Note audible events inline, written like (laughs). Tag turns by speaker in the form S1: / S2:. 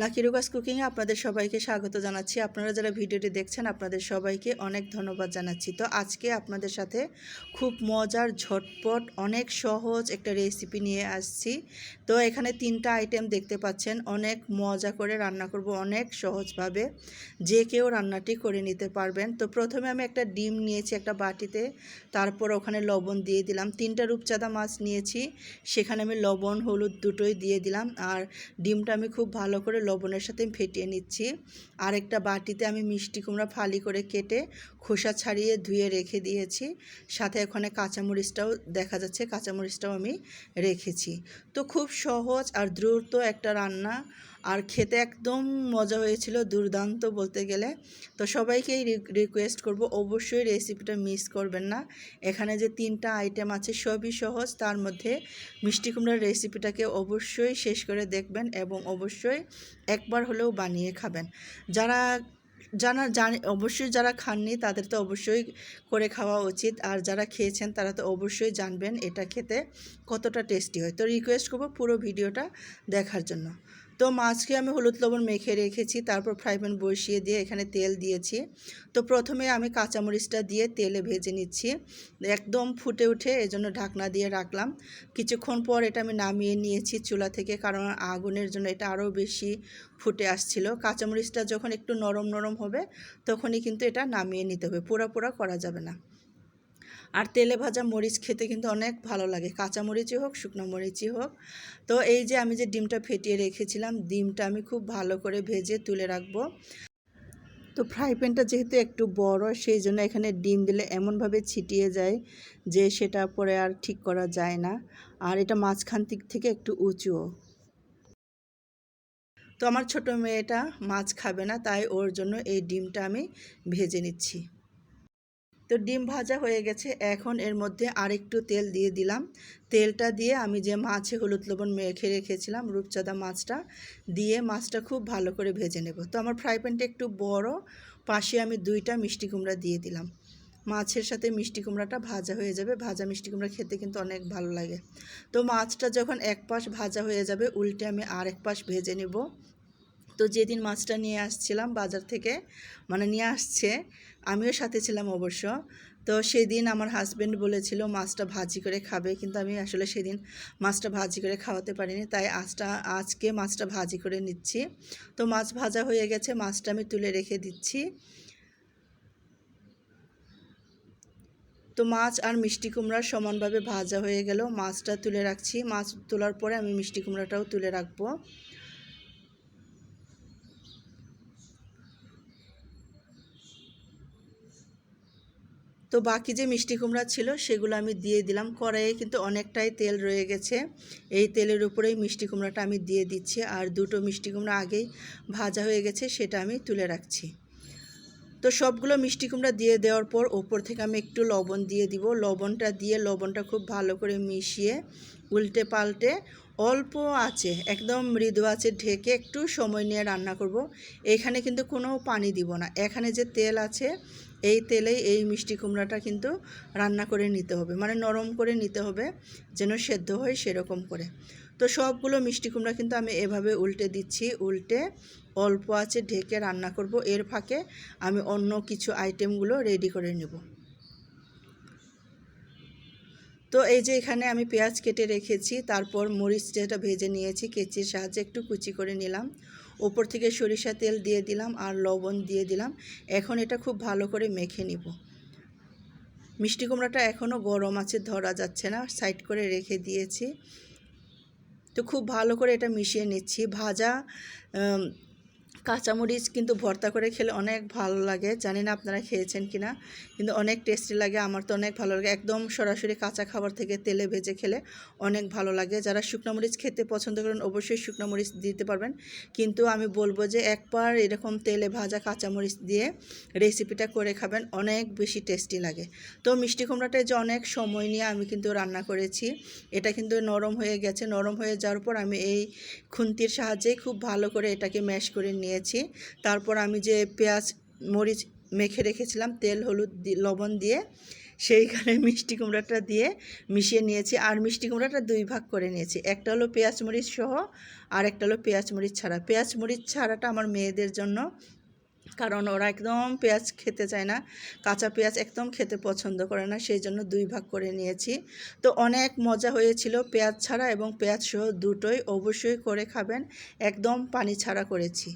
S1: Lucky রুগাস কুকিংয়ে আপনাদের সবাইকে স্বাগত জানাচ্ছি। আপনারা যারা ভিডিওটি দেখছেন, আপনাদের সবাইকে অনেক ধন্যবাদ জানাচ্ছি। তো আজকে আপনাদের সাথে খুব মজার, ঝটপট, অনেক সহজ একটা রেসিপি নিয়ে আসছি। তো এখানে তিনটা আইটেম দেখতে পাচ্ছেন। অনেক মজা করে রান্না করব, অনেক সহজভাবে। যে কেউ রান্নাটি করে নিতে পারবেন। তো প্রথমে আমি একটা ডিম নিয়েছি একটা বাটিতে, তারপর ওখানে লবণ দিয়ে দিলাম। তিনটা রূপচাঁদা মাছ নিয়েছি, সেখানে আমি লবণ, হলুদ দুটোই দিয়ে দিলাম। আর ডিমটা আমি খুব ভালো করে লবণের সাথে ফেটিয়ে নিচ্ছি। আর একটা বাটিতে আমি মিষ্টি কুমড়া ফালি করে কেটে খোসা ছাড়িয়ে ধুয়ে রেখে দিয়েছি। সাথে ওখানে কাঁচামরিচটাও দেখা যাচ্ছে, কাঁচামরিচটাও আমি রেখেছি। তো খুব সহজ আর দ্রুত একটা রান্না আর খেতে একদম মজা হয়েছিল, দুর্দান্ত বলতে গেলে। তো সবাইকেই রিকোয়েস্ট করব, অবশ্যই রেসিপিটা মিস করবেন না। এখানে যে তিনটা আইটেম আছে সবই সহজ, তার মধ্যে মিষ্টি কুমড়ার রেসিপিটাকে অবশ্যই শেষ করে দেখবেন এবং অবশ্যই একবার হলেও বানিয়ে খাবেন। যারা যারা জানে, অবশ্যই যারা খাননি, তাদের তো অবশ্যই করে খাওয়া উচিত। আর যারা খেয়েছেন, তারা তো অবশ্যই জানবেন এটা খেতে কতটা টেস্টি হয়। তো রিকোয়েস্ট করব পুরো ভিডিওটা দেখার জন্য। তো মাছকে আমি হলুদ লবণ মেখে রেখেছি, তারপর ফ্রাই প্যান বসিয়ে দিয়ে এখানে তেল দিয়েছি। তো প্রথমে আমি কাঁচামরিচটা দিয়ে তেলে ভেজে নিচ্ছি। একদম ফুটে উঠে এজন্য ঢাকনা দিয়ে রাখলাম। কিছুক্ষণ পর এটা আমি নামিয়ে নিয়েছি চুলা থেকে, কারণ আগুনের জন্য এটা আরও বেশি ফুটে আসছিল। কাঁচামরিচটা যখন একটু নরম নরম হবে, তখনই কিন্তু এটা নামিয়ে নিতে হবে। পোড়া পোড়া করা যাবে না। আর তেলে ভাজা মরিচ খেতে কিন্তু অনেক ভালো লাগে। কাঁচা মরিচই হোক, শুকনো মরিচই হোক। তো এই যে আমি যে ডিমটা ফেটিয়ে রেখেছিলাম, ডিমটা আমি খুব ভালো করে ভেজে তুলে রাখব। তো ফ্রাই প্যানটা যেহেতু একটু বড়, সেই জন্য এখানে ডিম দিলে এমনভাবে ছিটিয়ে যায় যে সেটা পরে আর ঠিক করা যায় না। আর এটা মাঝখান দিক থেকে একটু উঁচুও। তো আমার ছোট মেয়েটা মাছ খাবে না, তাই ওর জন্য এই ডিমটা আমি ভেজে নিচ্ছি। তো ডিম ভাজা হয়ে গেছে। এখন এর মধ্যে আরেকটু তেল দিয়ে দিলাম। তেলটা দিয়ে আমি যে মাছে হলুদ লবণ মেখে রেখেছিলাম রূপচাঁদা মাছটা, দিয়ে মাছটা খুব ভালো করে ভেজে নেব। তো আমার ফ্রাই প্যানটা একটু বড়, পাশে আমি দুইটা মিষ্টি কুমড়া দিয়ে দিলাম। মাছের সাথে মিষ্টি কুমড়াটা ভাজা হয়ে যাবে। ভাজা মিষ্টি কুমড়া খেতে কিন্তু অনেক ভালো লাগে। তো মাছটা যখন এক পাশ ভাজা হয়ে যাবে, উল্টে আমি আরেক পাশ ভেজে নেব। তো যেদিন মাছটা নিয়ে আসছিলাম বাজার থেকে মানে নিয়ে আসছে, আমিও সাথে ছিলাম অবশ্য। তো সেদিন আমার হাজব্যান্ড বলেছিল, মাছটা ভাজি করে খাবে। কিন্তু আমি আসলে সেদিন মাছটা ভাজি করে খাওয়াতে পারিনি। তাই আজটা, আজকে মাছটা ভাজি করে নিচ্ছি। তো মাছ ভাজা হয়ে গেছে, মাছটা আমি তুলে রেখে দিচ্ছি। তো মাছ আর মিষ্টি কুমড়া সমানভাবে ভাজা হয়ে গেল। মাছটা তুলে রাখছি। মাছ তোলার পরে আমি মিষ্টি কুমড়াটাও তুলে রাখব। তো বাকি যে মিষ্টি কুমড়া ছিল সেগুলো আমি দিয়ে দিলাম। কড়াইয়ে কিন্তু অনেকটাই তেল রয়ে গেছে। এই তেলের উপরেই মিষ্টি কুমড়াটা আমি দিয়ে দিচ্ছি। আর দুটো মিষ্টি কুমড়া আগেই ভাজা হয়ে গেছে সেটা আমি তুলে রাখছি। তো সবগুলো মিষ্টি কুমড়া দিয়ে দেওয়ার পর ওপর থেকে আমি একটু লবণ দিয়ে দিব। লবণটা দিয়ে লবণটা খুব ভালো করে মিশিয়ে উল্টে পাল্টে অল্প আছে, একদম মৃদু আছে, ঢেকে একটু সময় নিয়ে রান্না করব। এখানে কিন্তু কোনো পানি দিব না। এখানে যে তেল আছে, এই তেলেই এই মিষ্টি কুমড়াটা কিন্তু রান্না করে নিতে হবে। মানে নরম করে নিতে হবে, যেন সেদ্ধ হয় সেরকম করে। তো সবগুলো মিষ্টি কুমড়া কিন্তু আমি এভাবে উল্টে দিচ্ছি, উল্টে অল্প আছে, ঢেকে রান্না করব। এর ফাঁকে আমি অন্য কিছু আইটেমগুলো রেডি করে নেব। তো এই যে এখানে আমি পেঁয়াজ কেটে রেখেছি, তারপর মরিচ যেটা ভেজে নিয়েছি কেচির সাহায্যে একটু কুচি করে নিলাম। ওপর থেকে সরিষা তেল দিয়ে দিলাম আর লবণ দিয়ে দিলাম। এখন এটা খুব ভালো করে মেখে নিব। মিষ্টি কুমড়াটা এখনও গরম আছে, ধরা যাচ্ছে না, সাইড করে রেখে দিয়েছি। তো খুব ভালো করে এটা মিশিয়ে নিচ্ছি। ভাজা কাঁচামরিচ কিন্তু ভর্তা করে খেলে অনেক ভালো লাগে। জানি না আপনারা খেয়েছেন কি না কিন্তু অনেক টেস্টি লাগে। আমার তো অনেক ভালো লাগে। একদম সরাসরি কাঁচা খাবার থেকে তেলে ভেজে খেলে অনেক ভালো লাগে। যারা শুকনো মরিচ খেতে পছন্দ করেন, অবশ্যই শুকনো মরিচ দিতে পারবেন। কিন্তু আমি বলব যে একবার এরকম তেলে ভাজা কাঁচামরিচ দিয়ে রেসিপিটা করে খাবেন, অনেক বেশি টেস্টি লাগে। তো মিষ্টি কুমড়াটায় যে অনেক সময় নিয়ে আমি কিন্তু রান্না করেছি, এটা কিন্তু নরম হয়ে গেছে। নরম হয়ে যাওয়ার পর আমি এই খুন্তির সাহায্যে খুব ভালো করে এটাকে ম্যাশ করে নিয়ে নিয়েছি তারপর আমি যে পেঁয়াজ, মরিচ মেখে রেখেছিলাম, তেল, হলুদ লবণ দিয়ে, সেইখানে (laughs) মিষ্টি কুমড়াটা দিয়ে মিশিয়ে নিয়েছি। আর মিষ্টি কুমড়াটা দুই ভাগ করে নিয়েছি। একটা হলো পেঁয়াজ মরিচ সহ, আর একটা হলো পেঁয়াজ মরিচ ছাড়া। পেঁয়াজ মরিচ ছাড়াটা আমার মেয়েদের জন্য, কারণ ওরা একদম পেঁয়াজ খেতে চায় না, কাঁচা পেঁয়াজ একদম খেতে পছন্দ করে না, সেই জন্য দুই ভাগ করে নিয়েছি। তো অনেক মজা হয়েছিল পেঁয়াজ ছাড়া এবং পেঁয়াজ সহ দুটোই অবশ্যই করে খাবেন। একদম পানি ছাড়া করেছি।